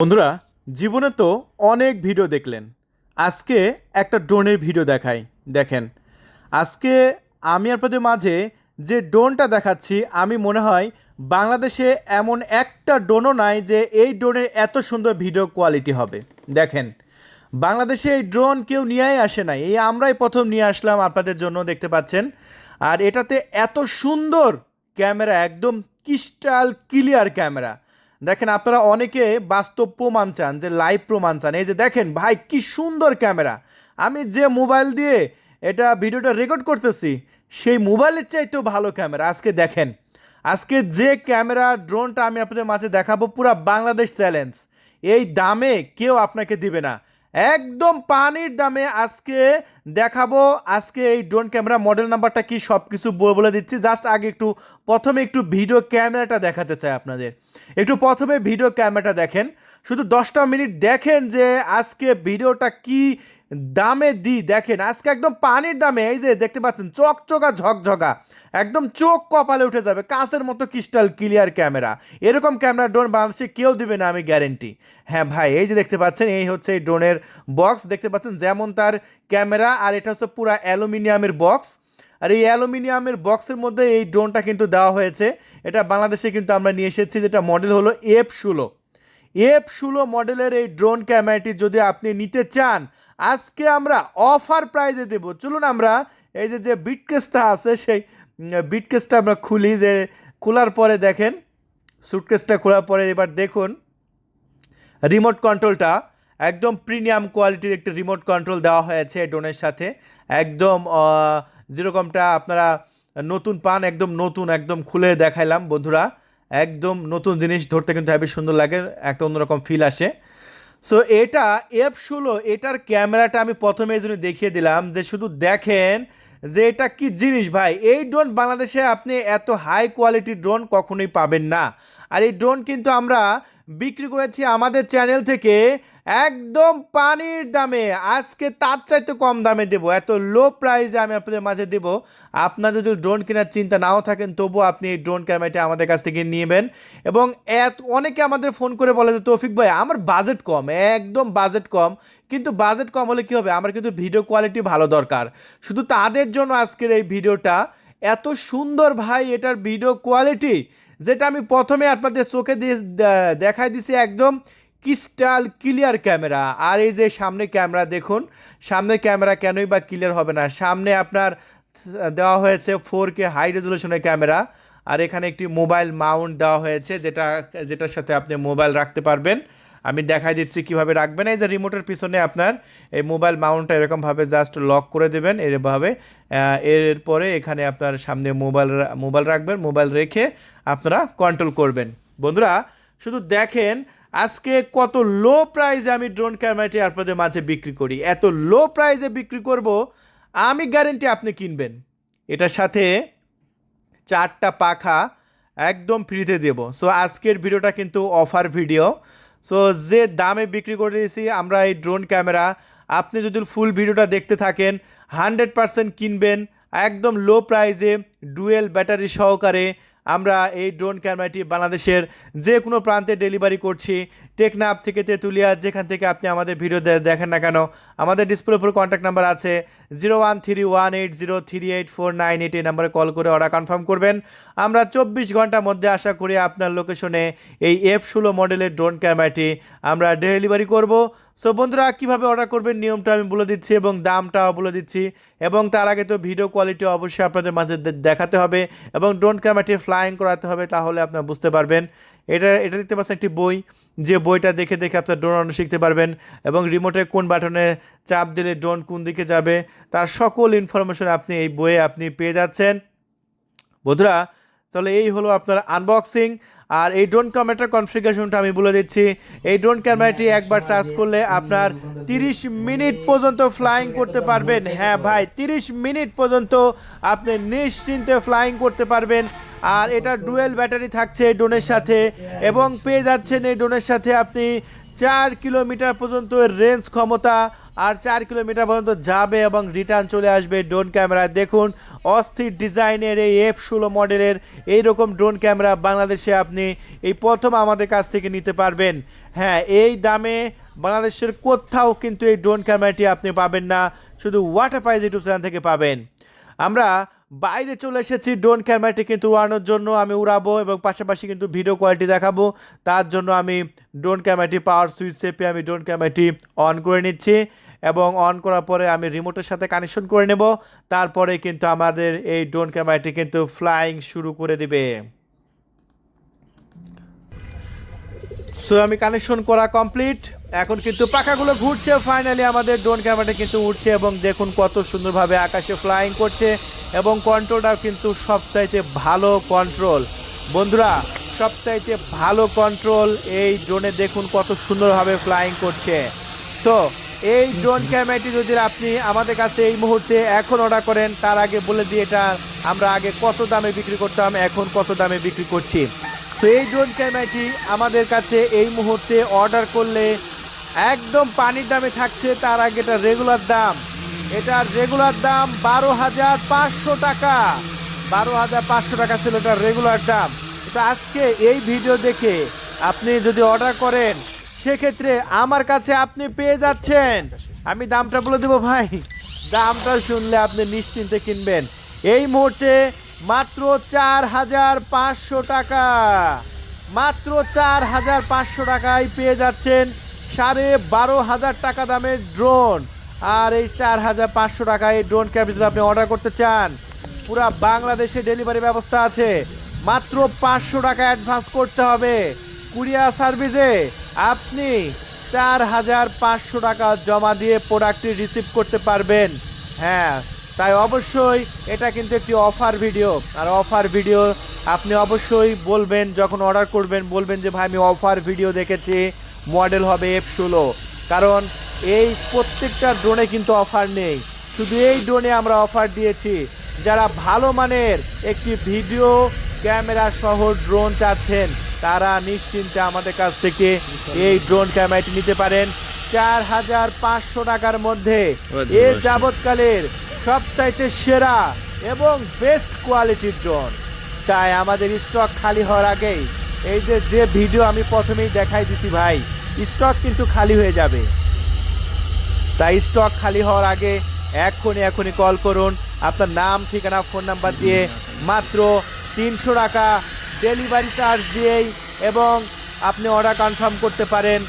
বন্ধুরা, জীবনে তো অনেক ভিডিও দেখলেন। আজকে একটা ড্রোনের ভিডিও দেখাই, দেখেন। আজকে আমি আপনাদের মাঝে যে ড্রোনটা দেখাচ্ছি, আমি মনে হয় বাংলাদেশে এমন একটা ড্রোনও নাই যে এই ড্রোনের এত সুন্দর ভিডিও কোয়ালিটি হবে। দেখেন, বাংলাদেশে এই ড্রোন কেউ নিয়েই আসে নাই। এই আমরাই প্রথম নিয়ে আসলাম আপনাদের জন্য, দেখতে পাচ্ছেন। আর এটাতে এত সুন্দর ক্যামেরা, একদম ক্রিস্টাল ক্লিয়ার ক্যামেরা। দেখেন আপনারা অনেকে বাস্তব প্রমাণ চান, যে লাইভ প্রমাণ চান। এই যে দেখেন ভাই, কি সুন্দর ক্যামেরা আমি যে মোবাইল দিয়ে এটা ভিডিওটা রেকর্ড করতেছি, সেই মোবাইলের চাইতেও ভালো ক্যামেরা আজকে দেখেন, আজকে যে ক্যামেরা ড্রোনটা আমি আপনাদের মাঝে দেখাবো, পুরা বাংলাদেশ চ্যালেঞ্জ এই দামে কেউ আপনাকে দিবে না। একদম পানির দামে আজকে দেখাবো। আজকে এই ড্রোন ক্যামেরা মডেল নাম্বারটা কি সব কিছু বলে দিচ্ছি। জাস্ট আগে একটু, প্রথমে একটু ভিডিও ক্যামেরাটা দেখাতে চাই আপনাদের। একটু প্রথমে ভিডিও ক্যামেরাটা দেখেন। শুধু দশটা মিনিট দেখেন যে আজকে ভিডিওটা কি দামে দিই দেখেন, আজকে একদম পানির দামে, এই যে দেখতে পাচ্ছেন, চকচকা, ঝকঝকা, একদম চোখ কপালে উঠে যাবে, কাঁচের মতো ক্রিস্টাল ক্লিয়ার ক্যামেরা এরকম ক্যামেরা ড্রোন বাংলাদেশে কেউ দিবে না, আমি গ্যারেন্টি হ্যাঁ ভাই, এই যে দেখতে পাচ্ছেন, এই হচ্ছে এই ড্রোনের বক্স দেখতে পাচ্ছেন, যেমন তার ক্যামেরা আর এটা হচ্ছে পুরো অ্যালুমিনিয়ামের বক্স আর এই অ্যালুমিনিয়ামের বক্সের মধ্যে এই ড্রোনটা কিন্তু দেওয়া হয়েছে। এটা বাংলাদেশে কিন্তু আমরা নিয়ে এসেছি, যেটা মডেল হলো এফ ষোলো। এফ ষোলো মডেলের এই ড্রোন ক্যামেরাটি যদি আপনি নিতে চান আজকে আমরা অফার প্রাইজে দেব। চলুন আমরা এই যে যে বিটকেসটা আছে, সেই বিটকেসটা আমরা খুলি যে, খোলার পরে দেখেন সুটকেসটা খোলার পরে এবার দেখুন রিমোট কন্ট্রোলটা একদম প্রিমিয়াম কোয়ালিটির একটি রিমোট কন্ট্রোল দেওয়া হয়েছে এই ড্রোনের সাথে। একদম যেরকমটা আপনারা নতুন পান, একদম নতুন, একদম খুলে দেখাইলাম বন্ধুরা। একদম নতুন জিনিস ধরতে কিন্তু হেবি সুন্দর লাগে, একটা অন্যরকম ফিল আসে। সো এটা এফ ষোলো এটার ক্যামেরাটা আমি প্রথমে জন্য দেখিয়ে দিলাম যে শুধু দেখেন যে এটা কি জিনিস ভাই। এই ড্রোন বাংলাদেশে আপনি এত হাই কোয়ালিটির ড্রোন কখনোই পাবেন না। আর এই ড্রোন কিন্তু আমরা বিক্রি করেছি আমাদের চ্যানেল থেকে একদম পানির দামে। আজকে তার চাইতে কম দামে দেব। এত লো প্রাইসে আমি আপনাদের মাঝে দেব। আপনার যদি ড্রোন কেনার চিন্তা নাও থাকেন, তবুও আপনি এই ড্রোন ক্যামেরাটি আমাদের কাছ থেকে নেবেন। এবং এত, অনেকে আমাদের ফোন করে বলে যে, তৌফিক ভাই, আমার বাজেট কম। একদম বাজেট কম। কিন্তু বাজেট কম হলে কী হবে? আমার কিন্তু ভিডিও কোয়ালিটি ভালো দরকার। শুধু তাদের জন্য আজকের এই ভিডিওটা এত সুন্দর ভাই, এটার ভিডিও কোয়ালিটি যেটা আমি প্রথমে আপনাদের চোখে দিয়ে দেখাই দিছি একদম ক্রিস্টাল ক্লিয়ার ক্যামেরা আর এই যে সামনে ক্যামেরা দেখুন, সামনে ক্যামেরা কেনই বা ক্লিয়ার হবে না। সামনে আপনার দেওয়া হয়েছে ফোর কে হাই রেজলেশনের ক্যামেরা আর এখানে একটি মোবাইল মাউন্ট দেওয়া হয়েছে, যেটা, যেটার সাথে আপনি মোবাইল রাখতে পারবেন। আমি দেখাই দিচ্ছি কীভাবে রাখবেন। এই যে রিমোটের পিছনে আপনার এই মোবাইল মাউন্টটা এরকমভাবে জাস্ট লক করে দেবেন এরভাবে এরপরে এখানে আপনার সামনে মোবাইল মোবাইল রাখবেন মোবাইল রেখে আপনারা কন্ট্রোল করবেন। বন্ধুরা, শুধু দেখেন, আজকে কত লো প্রাইসে আমি ড্রোন ক্যামেরাটি আপনাদের মাঝে বিক্রি করি। এত লো প্রাইসে বিক্রি করব, আমি গ্যারেন্টি আপনি কিনবেন। এটার সাথে চারটা পাখা একদম ফ্রিতে দেবো। সো আজকের ভিডিওটা কিন্তু অফার ভিডিও সো যে দামে বিক্রি করে দিয়েছি, আমরা এই ড্রোন ক্যামেরা আপনি যদি ফুল ভিডিওটা দেখতে থাকেন হান্ড্রেড পারসেন্ট কিনবেন, একদম লো প্রাইজে ডুয়েল ব্যাটারি সহকারে আমরা এই ড্রোন ক্যামেরাটি বাংলাদেশের যে কোনো প্রান্তে ডেলিভারি করছি। টেকনাফ থেকে তেঁতুলিয়া, যেখান থেকে আপনি আমাদের ভিডিও দেখেন না কেন, আমাদের ডিসপ্লে উপর কন্ট্যাক্ট নাম্বার আছে zero one three one eight zero three eight four nine eight এই নাম্বারে কল করে অর্ডার কনফার্ম করবেন। আমরা চব্বিশ ঘণ্টার মধ্যে আশা করি আপনার লোকেশনে এই এফ ষোলো মডেলের ড্রোন ক্যামেরাটি আমরা ডেলিভারি করব। সো বন্ধুরা, কীভাবে অর্ডার করবেন নিয়মটা আমি বলে দিচ্ছি এবং দামটাও বলে দিচ্ছি। এবং তার আগে তো ভিডিও কোয়ালিটি অবশ্যই আপনাদের মাঝে দেখাতে হবে এবং ড্রোন ক্যামেরাটি ফ্লাইং করাতে হবে, তাহলে আপনারা বুঝতে পারবেন। এটা এটা দেখতে পাচ্ছেন একটি বই, যে বইটা দেখে দেখে আপনার ড্রোন রান্না শিখতে পারবেন এবং রিমোটে কোন বাটনে চাপ দিলে ড্রোন কোন দিকে যাবে, তার সকল ইনফরমেশন আপনি এই বইয়ে আপনি পেয়ে যাচ্ছেন। বন্ধুরা, তাহলে এই হলো আপনার আনবক্সিং আর এই ড্রোন ক্যামেরাটার কনফিগারেশনটা আমি বলে দিচ্ছি। এই ড্রোন ক্যামেরাটি একবার সার্চ করলে আপনার 30 মিনিট পর্যন্ত ফ্লাইং করতে পারবেন। হ্যাঁ ভাই 30 মিনিট পর্যন্ত আপনি নিশ্চিন্তে ফ্লাইং করতে পারবেন। আর এটা ডুয়েল ব্যাটারি থাকছে এই ড্রোনের সাথে এবং পেয়ে যাচ্ছেন এই ড্রোনের সাথে আপনি চার কিলোমিটার পর্যন্ত রেঞ্জ ক্ষমতা আর চার কিলোমিটার পর্যন্ত যাবে এবং রিটার্ন চলে আসবে ড্রোন ক্যামেরা দেখুন, অস্থির ডিজাইনের এই এফ ষোলো মডেলের এইরকম ড্রোন ক্যামেরা বাংলাদেশে আপনি এই প্রথম আমাদের কাছ থেকে নিতে পারবেন। হ্যাঁ এই দামে বাংলাদেশের কোথাও কিন্তু এই ড্রোন ক্যামেরাটি আপনি পাবেন না, শুধু ওয়াটার পাইজ ইউটিউব চ্যানেল থেকে পাবেন। আমরা বাইরে চলে এসেছি, ড্রোন ক্যামেরাটি কিন্তু উড়ানোর জন্য আমি উড়াবো এবং পাশাপাশি কিন্তু ভিডিও কোয়ালিটি দেখাবো। তার জন্য আমি ড্রোন ক্যামেরাটি পাওয়ার সুইচ চেপে আমি ড্রোন ক্যামেরাটি অন করে নিচ্ছি। এবং অন করার পরে আমি রিমোটের সাথে কানেকশন করে নেব। তারপরে কিন্তু আমাদের এই ড্রোন ক্যামেরাটি কিন্তু ফ্লাইং শুরু করে দিবে। সো আমি কানেকশন করা কমপ্লিট এখন কিন্তু পাখাগুলো ঘুরছে। ফাইনালি আমাদের ড্রোন ক্যামেরাটা কিন্তু উঠছে এবং দেখুন কত সুন্দরভাবে আকাশে ফ্লাইং করছে এবং কন্ট্রোলটাও কিন্তু সবচাইতে ভালো কন্ট্রোল বন্ধুরা, সবচাইতে ভালো কন্ট্রোল এই ড্রোনে দেখুন কত সুন্দরভাবে ফ্লাইং করছে। সো এই ড্রোন ক্যামেরাটি যদি আপনি আমাদের কাছে এই মুহূর্তে এখন অর্ডার করেন, তার আগে বলে দিই এটা আমরা আগে কত দামে বিক্রি করতাম, এখন কত দামে বিক্রি করছি। তো এই ড্রোন ক্যামেরাটি আমাদের কাছে এই মুহূর্তে অর্ডার করলে একদম পানির দামে থাকছে, তার আগে এটা রেগুলার দাম। এটার রেগুলার দাম বারো হাজার পাঁচশো টাকা। বারো হাজার পাঁচশো টাকা ছিল এটার রেগুলার দাম। তো আজকে এই ভিডিও দেখে আপনি যদি অর্ডার করেন সেক্ষেত্রে আমার কাছে আপনি পেয়ে যাচ্ছেন। আমি দামটা বলে দেবো ভাই। দামটা শুনলে আপনি নিশ্চিন্তে কিনবেন। এই মুহূর্তে মাত্র চার হাজার পাঁচশো টাকা। মাত্র চার হাজার পাঁচশো টাকায় পেয়ে যাচ্ছেন সাড়ে বারো হাজার টাকা দামের ড্রোন আর এই চার হাজার পাঁচশো টাকায় এই ড্রোন ক্যাপিটাল আপনি অর্ডার করতে চান, পুরা বাংলাদেশে ডেলিভারি ব্যবস্থা আছে। মাত্র পাঁচশো টাকা অ্যাডভান্স করতে হবে। কুরিয়ার সার্ভিসে আপনি চার হাজার পাঁচশো টাকা জমা দিয়ে প্রোডাক্টটি রিসিভ করতে পারবেন। হ্যাঁ তাই অবশ্যই এটা কিন্তু একটি অফার ভিডিও। আর অফার ভিডিও আপনি অবশ্যই বলবেন, যখন অর্ডার করবেন, বলবেন যে, ভাই, আমি অফার ভিডিও দেখেছি, মডেল হবে এফ ষোলো। কারণ এই প্রত্যেকটা ড্রোনে কিন্তু অফার নেই। শুধু এই ড্রোনে আমরা অফার দিয়েছি। যারা ভালো মানের একটি ভিডিও ক্যামেরা সহ ড্রোন চাচ্ছেন তারা নিশ্চিন্তে আমাদের কাছ থেকে এই ড্রোন ক্যামেরাটি নিতে পারেন। চার হাজার পাঁচশো টাকার মধ্যে। এ যাবৎকালের সবচাইতে সেরা এবং বেস্ট কোয়ালিটির ড্রোন তাই আমাদের স্টক খালি হওয়ার আগেই এই যে যে ভিডিও আমি প্রথমেই দেখাই দিছি ভাই স্টক কিন্তু খালি হয়ে যাবে। তাই স্টক খালি হওয়ার আগে এখনই এখনই কল করুন। আপনার নাম ঠিকানা ফোন নাম্বার দিয়ে মাত্র তিনশো টাকা ডেলিভারি চার্জ দিয়েই এবং আপনি অর্ডার কনফার্ম করতে পারেন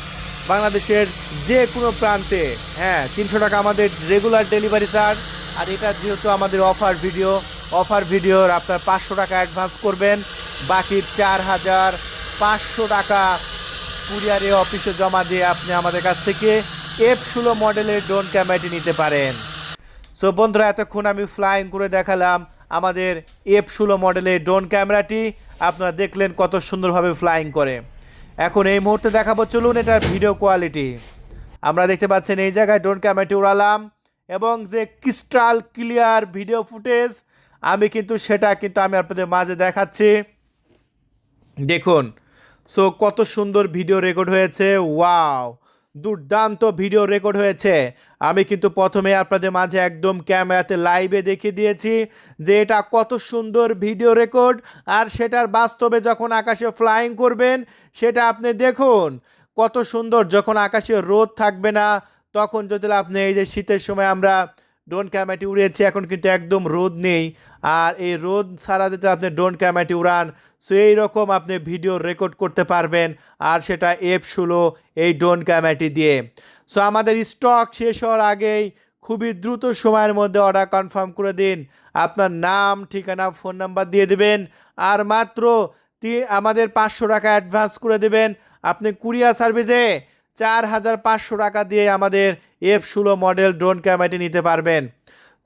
বাংলাদেশের যে কোনো প্রান্তে। হ্যাঁ তিনশো টাকা আমাদের রেগুলার ডেলিভারি চার্জ। আর এটা যেহেতু আমাদের অফার ভিডিও, অফার ভিডিওর আপনার পাঁচশো টাকা অ্যাডভান্স করবেন। বাকি চার হাজার পাঁচশো টাকা কুরিয়ারে অফিসে জমা দিয়ে আপনি আমাদের কাছ থেকে এফ ষোলো মডেলের ড্রোন ক্যামেরাটি নিতে পারেন। সো বন্ধুরা, এতক্ষণ আমি ফ্লাইং করে দেখালাম আমাদের এফ ষোলো মডেলের ড্রোন ক্যামেরাটি আপনারা দেখলেন কত সুন্দরভাবে ফ্লাইং করে। এখন এই মুহূর্তে দেখাবো, চলুন এটার ভিডিও কোয়ালিটি আমরা দেখতে পাচ্ছেন এই জায়গায় ড্রোন ক্যামেরাটি উড়ালাম এবং যে ক্রিস্টাল ক্লিয়ার ভিডিও ফুটেজ আমি কিন্তু সেটা কিন্তু আমি আপনাদের মাঝে দেখাচ্ছি। দেখুন সো কত সুন্দর ভিডিও রেকর্ড হয়েছে ওয়াও দুর্দান্ত ভিডিও রেকর্ড হয়েছে। আমি কিন্তু প্রথমে আপনাদের মাঝে একদম ক্যামেরাতে লাইভে দেখিয়ে দিয়েছি যে এটা কত সুন্দর ভিডিও রেকর্ড আর সেটার বাস্তবে যখন আকাশে ফ্লাইং করবেন, সেটা আপনি দেখুন। কত সুন্দর যখন আকাশে রোদ থাকবে না, তখন যদি আপনি এই যে শীতের সময় আমরা ড্রোন ক্যামেরাটি উড়িয়েছি এখন কিন্তু একদম রোদ নেই। আর এই রোদ ছাড়া যদি আপনি ড্রোন ক্যামেরাটি উড়ান সো এইরকম আপনি ভিডিও রেকর্ড করতে পারবেন। আর সেটা এফ ষোলো, এই ডোন ক্যামেরাটি দিয়ে। সো আমাদের স্টক শেষ হওয়ার আগেই খুবই দ্রুত সময়ের মধ্যে অর্ডার কনফার্ম করে দিন। আপনার নাম, ঠিকানা ফোন নাম্বার দিয়ে দেবেন। আর মাত্র আমাদের পাঁচশো টাকা অ্যাডভান্স করে দেবেন। আপনি কুরিয়ার সার্ভিসে চার হাজার পাঁচশো টাকা দিয়ে আমাদের এফ ষোলো মডেল ড্রোন ক্যামেরাটি নিতে পারবেন।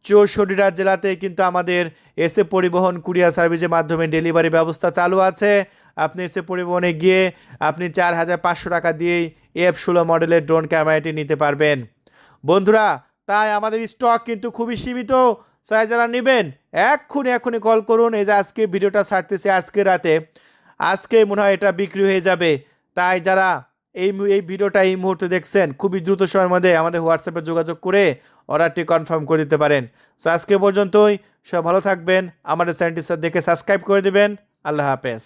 চৌষট্টিটা জেলাতে কিন্তু আমাদের এসে পরিবহন কুরিয়ার সার্ভিসের মাধ্যমে ডেলিভারি ব্যবস্থা চালু আছে। আপনি এসে পরিবহনে গিয়ে আপনি চার হাজার পাঁচশো টাকা দিয়েই এফ ষোলো মডেলের ড্রোন ক্যামেরাটি নিতে পারবেন। বন্ধুরা, তাই আমাদের স্টক কিন্তু খুবই সীমিত। চাই যারা নেবেন, এক্ষুনি এক্ষুনি কল করুন। এই যে আজকে ভিডিওটা ছাড়তেছে আজকে রাতে। আজকে মনে হয় এটা বিক্রি হয়ে যাবে। তাই যারা এই এই ভিডিওটা এই মুহূর্তে দেখছেন। খুবই দ্রুত সময়ের মধ্যে আমাদের হোয়াটসঅ্যাপে যোগাযোগ করে অর্ডারটি কনফার্ম করে দিতে পারেন। সো আজকে পর্যন্তই। সব ভালো থাকবেন। আমাদের চ্যানেলটি দেখে সাবস্ক্রাইব করে দেবেন। আল্লাহ হাফেজ।